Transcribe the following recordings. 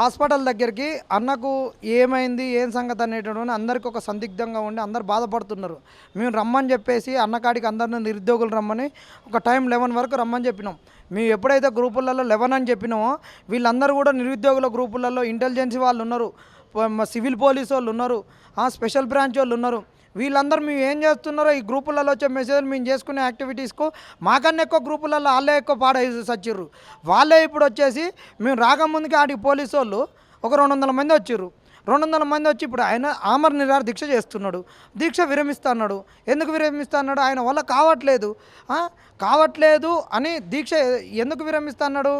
Hospital దగ్గరికి అన్నకు ఏమైంది ఏం సంగతి అనేటటువంటి అందరికీ ఒక సందిగ్ధంగా ఉండి అందరు బాధపడుతున్నారు. మేము రమ్మని చెప్పేసి అన్నకాడికి అందరిని నిరుద్యోగులు రమ్మని ఒక టైం లెవెన్ వరకు రమ్మని చెప్పినాం. మేము ఎప్పుడైతే గ్రూపులలో లెవెన్ అని చెప్పినామో వీళ్ళందరూ కూడా నిరుద్యోగుల గ్రూపులలో ఇంటెలిజెన్సీ వాళ్ళు ఉన్నారు. మా సివిల్ పోలీస్ వాళ్ళు ఉన్నారు. ఆ స్పెషల్ బ్రాంచ్ వాళ్ళు ఉన్నారు. వీళ్ళందరూ మేము ఏం చేస్తున్నారో ఈ గ్రూపులలో వచ్చే మెసేజ్ మేము చేసుకునే యాక్టివిటీస్కు మాకన్నా ఎక్కువ గ్రూపులలో వాళ్ళే ఎక్కువ పాడేసి సచ్చిర్రు. వాళ్ళే ఇప్పుడు వచ్చేసి మేము రాకముందుకే ఆడికి పోలీసు వాళ్ళు ఒక రెండు వందల మంది వచ్చిర్రు. రెండు వందల మంది వచ్చి ఇప్పుడు ఆయన ఆమర నిరాహార దీక్ష చేస్తున్నాడు. దీక్ష విరమిస్తున్నాడు. ఎందుకు విరమిస్తున్నాడు? ఆయన వల్ల కావట్లేదు. కావట్లేదు అని దీక్ష ఎందుకు విరమిస్తున్నాడు?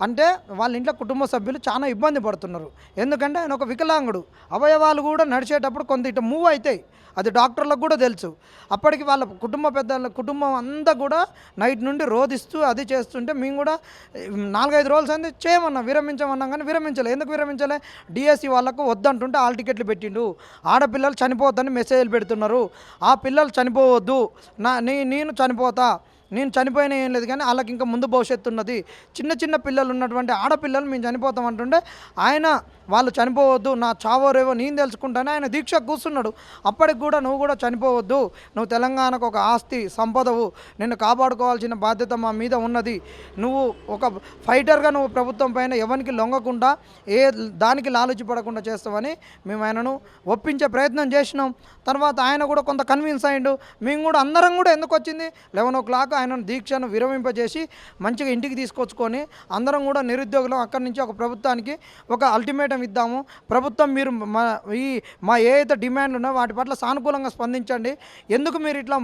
అంటే వాళ్ళ ఇంట్లో కుటుంబ సభ్యులు చాలా ఇబ్బంది పడుతున్నారు. ఎందుకంటే ఆయన ఒక వికలాంగుడు. అవయవాలు కూడా నడిచేటప్పుడు కొంత ఇటు మూవ్ అవుతాయి. అది డాక్టర్లకు కూడా తెలుసు. అప్పటికి వాళ్ళ కుటుంబ పెద్దల కుటుంబం అంతా కూడా నైట్ నుండి రోధిస్తూ అది చేస్తుంటే మేము కూడా నాలుగైదు రోజులు అంది చేయమన్నాం. విరమించమన్నాం కానీ విరమించలే. ఎందుకు విరమించలే? డిఎస్సి వాళ్ళకు వద్దంటుంటే ఆల్ టికెట్లు పెట్టిండు. ఆడపిల్లలు చనిపోవద్దని మెసేజ్లు పెడుతున్నారు. ఆ పిల్లలు చనిపోవద్దు. నా నీ నేను చనిపోతా. నేను చనిపోయినా ఏం లేదు కానీ వాళ్ళకి ఇంకా ముందు భవిష్యత్తు ఉన్నది. చిన్న చిన్న పిల్లలు ఉన్నటువంటి ఆడపిల్లలు మేము చనిపోతాం అంటుంటే ఆయన వాళ్ళు చనిపోవద్దు నా చావోరేవో నేను తెలుసుకుంటానే ఆయన దీక్ష కూర్చున్నాడు. అప్పటికి కూడా నువ్వు కూడా చనిపోవద్దు. నువ్వు తెలంగాణకు ఒక ఆస్తి సంపదవు. నిన్ను కాపాడుకోవాల్సిన బాధ్యత మా మీద ఉన్నది. నువ్వు ఒక ఫైటర్గా నువ్వు ప్రభుత్వం పైన ఎవరికి లొంగకుండా ఏ దానికి లాలుచి పడకుండా చేస్తావని మేము ఆయనను ఒప్పించే ప్రయత్నం చేసినాం. తర్వాత ఆయన కూడా కొంత కన్విన్స్ అయ్యిండు మేము కూడా అందరం కూడా ఎందుకు వచ్చింది? లెవెన్ ఓ క్లాక్ ఆయనను దీక్షను విరమింపజేసి మంచిగా ఇంటికి తీసుకొచ్చుకొని అందరం కూడా నిరుద్యోగులం అక్కడి నుంచి ఒక ప్రభుత్వానికి ఒక అల్టిమేటం ఇద్దాము. ప్రభుత్వం మీరు మా ఈ మా ఏ అయితే డిమాండ్లు ఉన్నాయో వాటి పట్ల సానుకూలంగా స్పందించండి. ఎందుకు మీరు ఇట్లా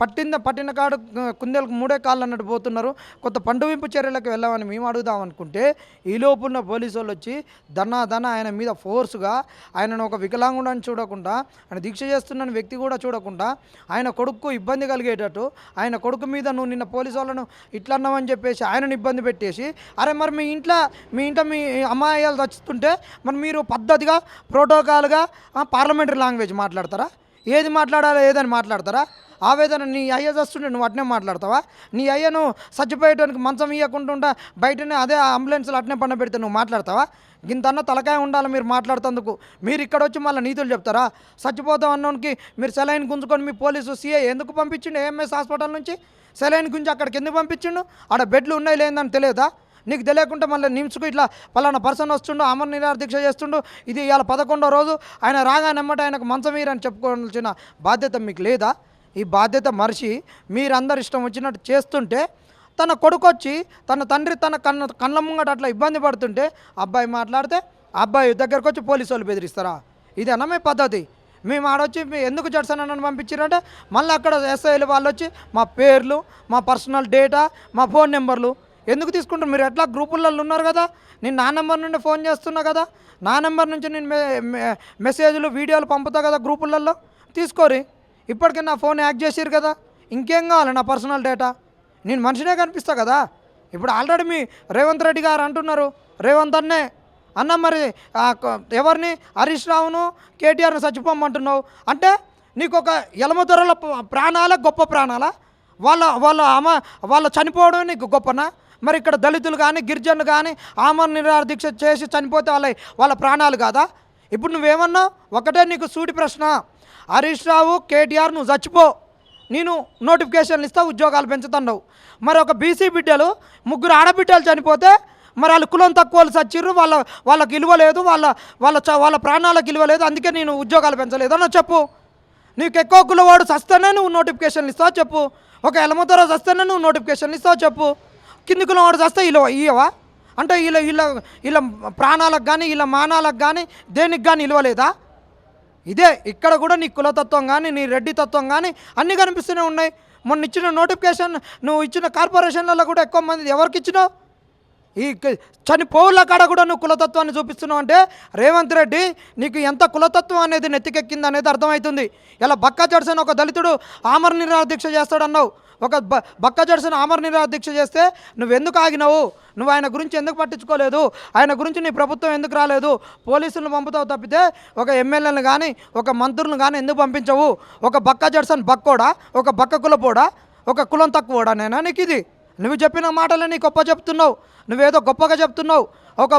పట్టింద పట్టిన కాడు కుందేలకు మూడే కాళ్ళు అన్నట్టు పోతున్నారు. కొత్త పండువింపు చర్యలకు వెళ్ళామని మేము అడుగుదాం అనుకుంటే ఈ లోపున్న పోలీసు వాళ్ళు వచ్చి దన్నా దన ఆయన మీద ఫోర్స్గా ఆయనను ఒక వికలాంగుడని చూడకుండా ఆయన దీక్ష చేస్తున్న వ్యక్తి కూడా చూడకుండా ఆయన కొడుకు ఇబ్బంది కలిగేటట్టు ఆయన కొడుకు మీద నువ్వు నిన్న పోలీసు వాళ్ళను ఇట్లా అన్నావని చెప్పేసి ఆయనను ఇబ్బంది పెట్టేసి అరే మరి మీ ఇంట్లో మీ ఇంట్లో మీ అమ్మాయిలు చచ్చుతుంటే మరి మీరు పద్ధతిగా ప్రోటోకాల్గా పార్లమెంటరీ లాంగ్వేజ్ మాట్లాడతారా? ఏది మాట్లాడాలో ఏదని మాట్లాడతారా? ఆవేదన నీ అయ్య చస్తుంటే నువ్వు అట్నే మాట్లాడతావా? నీ అయ్యను చచ్చిపోయేటానికి మంచం ఇవ్వకుండా బయటనే అదే అంబులెన్స్లో అట్నే పన్న పెడితే నువ్వు మాట్లాడతావా? ఇంతన్న తలకాయ ఉండాలి మీరు మాట్లాడుతందుకు. మీరు ఇక్కడ వచ్చి మళ్ళీ నీతులు చెప్తారా? చచ్చిపోతాం అన్నోనికి మీరు సెలైన్ గుంజుకొని మీ పోలీసు సీఏ ఎందుకు పంపించిండు? ఏఎంఎస్ హాస్పిటల్ నుంచి? సెలైన్ గుంజి అక్కడికి ఎందుకు పంపించిండు? ఆడ బెడ్లు ఉన్నాయి లేదని తెలియదా? నీకు తెలియకుండా మళ్ళీ నిమ్స్కు ఇట్లా పలానా పర్సన్ వస్తుండు అమర్ నిరాహార దీక్ష చేస్తుండు ఇది ఇవాళ పదకొండో రోజు ఆయన రాగానమ్మట ఆయనకు మంచం వీరని చెప్పుకోవాల్సిన బాధ్యత మీకు లేదా? ఈ బాధ్యత మరిచి మీరందరు ఇష్టం వచ్చినట్టు చేస్తుంటే తన కొడుకు వచ్చి తన తండ్రి తన కన్న కళ్ళ ముంగట అట్లా ఇబ్బంది పడుతుంటే అబ్బాయి మాట్లాడితే అబ్బాయి దగ్గరకు వచ్చి పోలీసు వాళ్ళు బెదిరిస్తారా? ఇదేనా మీ పద్ధతి? మేము ఆడొచ్చి మీ ఎందుకు జడ్సన్ పంపించారంటే మళ్ళీ అక్కడ ఎస్ఐలు వాళ్ళు వచ్చి మా పేర్లు మా పర్సనల్ డేటా మా ఫోన్ నెంబర్లు ఎందుకు తీసుకుంటారు? మీరు ఎట్లా గ్రూపులలో ఉన్నారు కదా? నేను నా నెంబర్ నుండి ఫోన్ చేస్తున్నా కదా? నా నెంబర్ నుంచి నేను మెసేజ్లు వీడియోలు పంపుతా కదా గ్రూపులలో? తీసుకోరి. ఇప్పటికే నా ఫోన్ హ్యాక్ చేసిరు కదా? ఇంకేం కావాలి నా పర్సనల్ డేటా? నేను మనిషినే కనిపిస్తా కదా? ఇప్పుడు ఆల్రెడీ మీ రేవంత్ రెడ్డి గారు అంటున్నారు. రేవంత్ అన్నే. అన్న మరి ఎవరిని? హరీష్ రావును కేటీఆర్ని చచ్చిపోమంటున్నావు అంటే నీకు ఒక ఎలమ దొరల ప్రాణాలే గొప్ప ప్రాణాలా? వాళ్ళ వాళ్ళ అమ్మ వాళ్ళ చనిపోవడం నీకు గొప్పనా? మరి ఇక్కడ దళితులు కానీ గిరిజనులు కానీ ఆమరణ నిరాహార దీక్ష చేసి చనిపోతే వాళ్ళ వాళ్ళ ప్రాణాలు కాదా? ఇప్పుడు నువ్వేమన్నావు? ఒకటే నీకు సూటి ప్రశ్న. హరీష్ రావు కేటీఆర్ నువ్వు చచ్చిపో. నేను నోటిఫికేషన్లు ఇస్తా ఉద్యోగాలు పెంచుతున్నావు. మరి ఒక బీసీ బిడ్డలు ముగ్గురు ఆడబిడ్డలు చనిపోతే మరి వాళ్ళు కులం తక్కువ వాళ్ళు చచ్చిర్రు వాళ్ళ వాళ్ళకి విలువ లేదు వాళ్ళ వాళ్ళ చ- వాళ్ళ ప్రాణాలకు ఇలువ లేదు అందుకే నేను ఉద్యోగాలు పెంచలేదు అన్న చెప్పు. నీకు ఎక్కువ కులవాడు చస్తేనే నువ్వు నోటిఫికేషన్లు ఇస్తావు చెప్పు. ఒక ఎలమతరో చస్తేనే నువ్వు నోటిఫికేషన్లు ఇస్తావు చెప్పు. కిందికులో కులవాడు చస్తే ఇలువ ఇయ్యవా? అంటే వీళ్ళ వీళ్ళ ఇలా ప్రాణాలకు కానీ ఇలా మానాలకు కానీ దేనికి కానీ ఇలవలేదా? ఇదే ఇక్కడ కూడా నీ కులతత్వం కానీ నీ రెడ్డి తత్వం కానీ అన్నీ కనిపిస్తూనే ఉన్నాయి. మొన్న ఇచ్చిన నోటిఫికేషన్ నువ్వు ఇచ్చిన కార్పొరేషన్లలో కూడా ఎక్కువ మంది ఎవరికి ఇచ్చినావు? ఈ చనిపోవుల కాడ కూడా నువ్వు కులతత్వాన్ని చూపిస్తున్నావు అంటే రేవంత్ రెడ్డి నీకు ఎంత కులతత్వం అనేది నెత్తికెక్కింది అనేది అర్థమవుతుంది. ఇలా బక్కా జడ్సన్ ఒక దళితుడు ఆమర నిరాదీక్ష చేస్తాడన్నావు. ఒక బ బక్క జడ్సన్ ఆమర నిరాదీక్ష దీక్ష చేస్తే నువ్వు ఎందుకు ఆగినావు? నువ్వు ఆయన గురించి ఎందుకు పట్టించుకోలేదు? ఆయన గురించి నీ ప్రభుత్వం ఎందుకు రాలేదు? పోలీసులను పంపుతావు తప్పితే ఒక ఎమ్మెల్యేలను కానీ ఒక మంత్రులను కానీ ఎందుకు పంపించవు? ఒక బక్క జడ్సన్ బక్కోడా? ఒక బక్క కులపోడా? ఒక కులం తక్కువడా నేనా నీకు ఇది నువ్వు చెప్పిన మాటలని గొప్ప చెప్తున్నావు. నువ్వేదో గొప్పగా చెప్తున్నావు. ఒక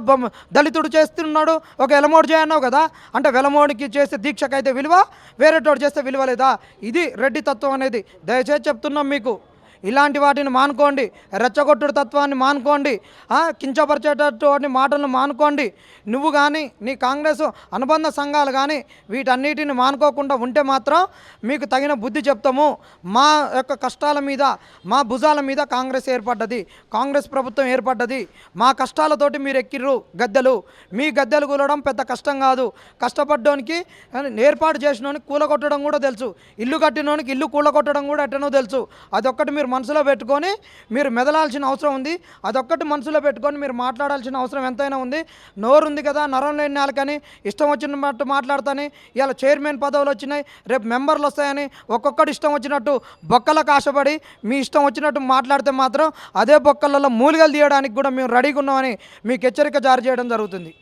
దళితుడు చేస్తున్నాడు ఒక వెలమోడు చేయన్నావు కదా? అంటే వెలమోడికి చేసే దీక్షకైతే విలువ వేరేటోడు చేస్తే విలువ లేదా? ఇది రెడ్డి తత్వం అనేది. దయచేసి చెప్తున్నాం మీకు. ఇలాంటి వాటిని మానుకోండి. రెచ్చగొట్టుడు తత్వాన్ని మానుకోండి. కించపరిచేటటువంటి మాటలను మానుకోండి. నువ్వు కానీ నీ కాంగ్రెస్ అనుబంధ సంఘాలు కానీ వీటన్నిటిని మానుకోకుండా ఉంటే మాత్రం మీకు తగిన బుద్ధి చెప్తాము. మా యొక్క కష్టాల మీద మా భుజాల మీద కాంగ్రెస్ ఏర్పడ్డది. కాంగ్రెస్ ప్రభుత్వం ఏర్పడ్డది. మా కష్టాలతోటి మీరు ఎక్కిర్రు గద్దెలు. మీ గద్దెలు కూలడం పెద్ద కష్టం కాదు. కష్టపడ్డానికి ఏర్పాటు చేసినోనికి కూలగొట్టడం కూడా తెలుసు. ఇల్లు కట్టినోనికి ఇల్లు కూలగొట్టడం కూడా ఎట్టనో తెలుసు. అదొక్కటి మీరు మనసులో పెట్టుకొని మీరు మెదలాల్సిన అవసరం ఉంది. అదొక్కటి మనసులో పెట్టుకొని మీరు మాట్లాడాల్సిన అవసరం ఎంతైనా ఉంది. నోరు ఉంది కదా నరం లేని నాలుకని ఇష్టం వచ్చినట్టు మాట్లాడతాని ఇలా చైర్మన్ పదవులు వచ్చినాయి రేపు మెంబర్లు వస్తాయని ఒక్కొక్కటి ఇష్టం వచ్చినట్టు బొక్కలకు ఆశపడి మీ ఇష్టం వచ్చినట్టు మాట్లాడితే మాత్రం అదే బొక్కలలో మూలిగలు తీయడానికి కూడా మేము రెడీగా ఉన్నామని మీకు హెచ్చరిక జారీ చేయడం జరుగుతుంది.